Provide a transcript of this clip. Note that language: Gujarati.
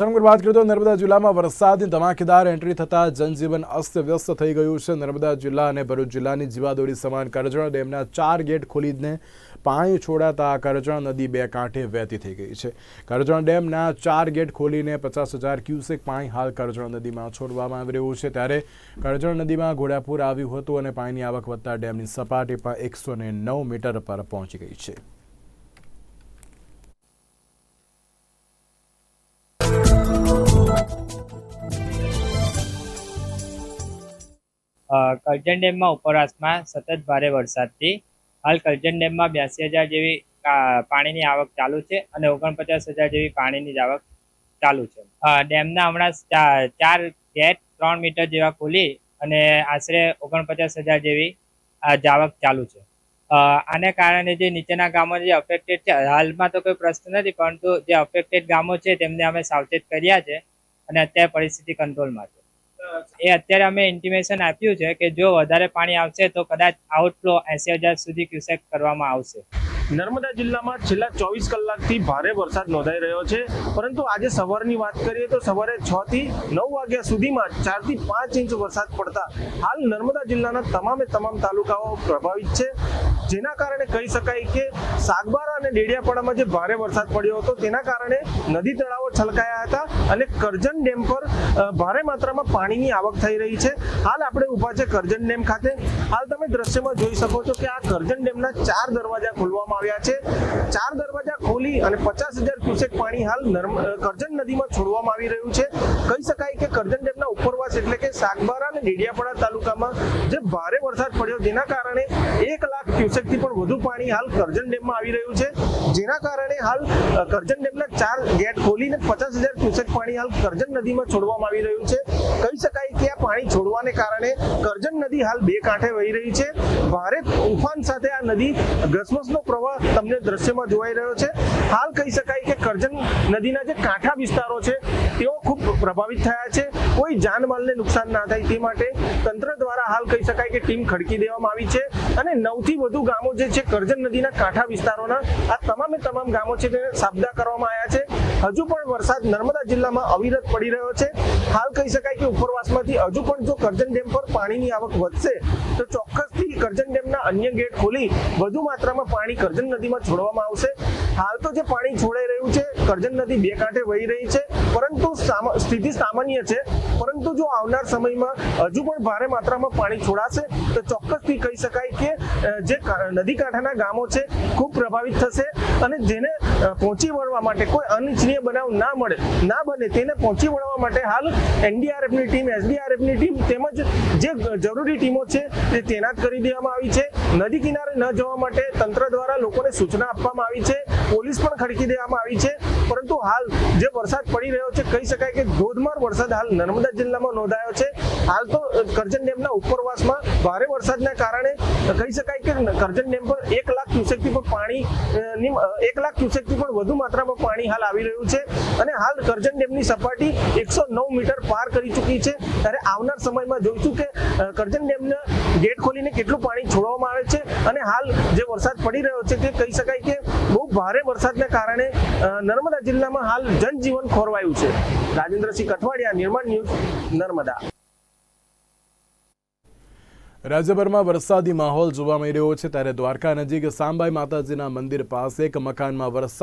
સમગ્ર વાત કરીએ તો નર્મદા જિલ્લામાં વરસાદની ધમાકેદાર એન્ટ્રી થતાં જનજીવન અસ્તવ્યસ્ત થઈ ગયું છે. નર્મદા જિલ્લા અને ભરૂચ જિલ્લાની જીવાદોરી સમાન કરજણ ડેમના ચાર ગેટ ખોલીને પાણી છોડાતા કરજણ નદી બે કાંઠે વહેતી થઈ ગઈ છે. કરજણ ડેમના ચાર ગેટ ખોલીને પચાસ હજાર ક્યુસેક પાણી હાલ કરજણ નદીમાં છોડવામાં આવી રહ્યું છે. ત્યારે કરજણ નદીમાં ઘોડાપુર આવ્યું હતું અને પાણીની આવક વધતા ડેમની સપાટી પણ એકસો નવ મીટર પર પહોંચી ગઈ છે. કરજણ ડેમમાં ઉપરવાસમાં સતત ભારે વરસાદથી. હાલ કરજણ ડેમમાં બ્યાસી હજાર જેવી પાણીની આવક ચાલુ છે અને ઓગણપચાસ હજાર જેવી પાણીની આવક ચાલુ છે. ડેમના હમણાં ચાર ગેટ ત્રણ મીટર જેવા ખોલી અને આશરે ઓગણપચાસ હજાર જેવી જાવક ચાલુ છે. આને કારણે જે નીચેના ગામો જે અફેક્ટેડ છે, હાલમાં તો કોઈ પ્રશ્ન નથી, પરંતુ જે અફેક્ટેડ ગામો છે, તેમને અમે સાવચેત કર્યા છે અને અત્યારે પરિસ્થિતિ કંટ્રોલમાં છે. એ અત્યારે અમે ઇન્ટિમેશન આપ્યું છે કે જો વધારે પાણી આવશે તો કદાચ આઉટફ્લો એસી હજાર સુધી ક્યુસેક કરવામાં આવશે. નર્મદા જિલ્લામાં છેલ્લા ચોવીસ કલાકથી ભારે વરસાદ નોંધાઈ રહ્યો છે. પરંતુ આજે સવારની વાત કરીએ તો સવારે છ થી નવ વાગ્યા સુધીમાં ચારથી પાંચ ઇંચ વરસાદ પડતા હાલ નર્મદા જિલ્લાના તમામે તમામ તાલુકાઓ પ્રભાવિત છે. જેના કારણે કહી શકાય કે સાગબારા અને ડેડિયાપાડામાં જે ભારે વરસાદ પડ્યો હતો, તેના કારણે નદી તળાવો છલકાયા હતા. અને કરજણ ડેમ પર ભારે માત્રામાં પાણીની આવક થઈ રહી છે. હાલ આપણે ઊભા છે કરજણ ડેમ ખાતે. હાલ તમે દ્રશ્યમાં જોઈ શકો છો કે આ કરજણ ડેમના ચાર દરવાજા ખોલવામાં આવ્યા છે. ચાર દરવાજા ખોલી અને પચાસ હજાર ક્યુસેક પાણી હાલ કરજણ નદીમાં છોડવામાં આવી રહ્યું છે. કહી શકાય કે કરજણ ડેમના ઉપરવાસ એટલે કે સાગબારા અને ડેડિયાપાડા તાલુકામાં જે ભારે વરસાદ પડ્યો જેના કારણે એક લાખ ક્યુસેકથી પણ વધુ પાણી હાલ કરજણ ડેમમાં આવી રહ્યું છે. જેના કારણે હાલ કરજણ ડેમના ચાર ગેટ ખોલીને પચાસ હજાર ક્યુસેક પાણી હાલ કરજણ નદીમાં છોડવામાં આવી રહ્યું છે. કહી શકાય કે આ પાણી છોડવાને કારણે કરજણ નદી હાલ બે કાંઠે વહી રહી છે. ભારે ઉફાન સાથે આ નદી ઘસમસનો પ્રવાહ તમને દ્રશ્યમાં જોવાઈ રહ્યો છે. હાલ કહી શકાય કે કરજણ નદીના જે કાંઠા વિસ્તારો છે, તેઓ ખૂબ પ્રભાવિત થયા છે. કોઈ જાનમાલને નુકસાન ના થાય તે માટે તંત્ર દ્વારા હાલ કહી શકાય કે ટીમ ખડકી દેવામાં આવી છે અને નવથી વધુ ગામો જે છે, કરજણ નદીના કાંઠા વિસ્તારોના આ તમામે તમામ ગામો છે તેને સાબદા કરવામાં આવ્યા છે. હજુ પણ વરસાદ નર્મદા જિલ્લામાં અવિરત પડી રહ્યો છે. હાલ કહી શકાય કે ઉપરવાસમાંથી હજુ પણ જો કરજણ ડેમ પર પાણીની આવક વધશે, તો ચોક્કસથી કરજણ ડેમના અન્ય ગેટ ખોલી વધુ માત્રામાં પાણી કરજણ નદીમાં છોડવામાં આવશે. હાલ તો જે પાણી છોડાઈ રહ્યું છે કરજણ નદી બે કાંઠે વહી રહી છે. પરંતુ સ્થિતિ સામાન્ય છે. પરંતુ જો આવનાર સમયમાં હજુ પણ ભારે માત્રામાં પાણી છોડાશે, તો ચોક્કસથી કહી શકાય કે જે નદી કાંઠાના ગામો છે, ખૂબ પ્રભાવિત થશે અને જેને પહોંચી વળવા માટે કોઈ અનિચ્છનીય બનાવ ના મળે, ના બને, તેને પહોંચી વળવા માટે હાલ એનડીઆરએફની ટીમ, એસડીઆરએફની ટીમ તેમજ જે જરૂરી ટીમો છે, તે તૈનાત કરી દેવામાં આવી છે. નદી કિનારે ન જવા માટે તંત્ર દ્વારા લોકોને સૂચના આપવામાં આવી છે. પોલીસ પણ ખડકી દેવામાં આવી છે. પરંતુ હાલ જે વરસાદ પડી રહ્યો છે કહી શકાય કે ધોધમાર વરસાદ હાલ નર્મદા જિલ્લામાં નોંધાયો છે. હાલ તો કરજણ ડેમના ઉપરવાસમાં ભારે વરસાદના કારણે કહી શકાય કે કરજણ ડેમ પર એક લાખ ક્યુસેકથી પણ પાણી એક લાખ ક્યુસેકથી પણ વધુ માત્રામાં પાણી હાલ આવી રહ્યું છે. અને હાલ કરજણ ડેમની સપાટી એકસો નવ મીટર પાર કરી ચૂકી છે. ત્યારે આવનાર સમયમાં જોઈશું કે કરજણ ડેમના ગેટ ખોલીને કેટલું પાણી છોડવામાં આવે છે. અને હાલ જે વરસાદ પડી રહ્યો છે તે કહી શકાય કે બહુ ભારે વરસાદના કારણે અ, નર્મદા જિલ્લામાં હાલ જનજીવન ખોરવાયું છે. રાજેન્દ્રસિંહ કઠવાડિયા નિર્માણ ન્યૂઝ, નર્મદા. રાજ્યભરમાં વરસાદી માહોલ જોવા મળી રહ્યો છે. ત્યારે દ્વારકા નજીક સાંબાઈ માતાજીના મંદિર પાસે એક મકાનમાં વરસાદ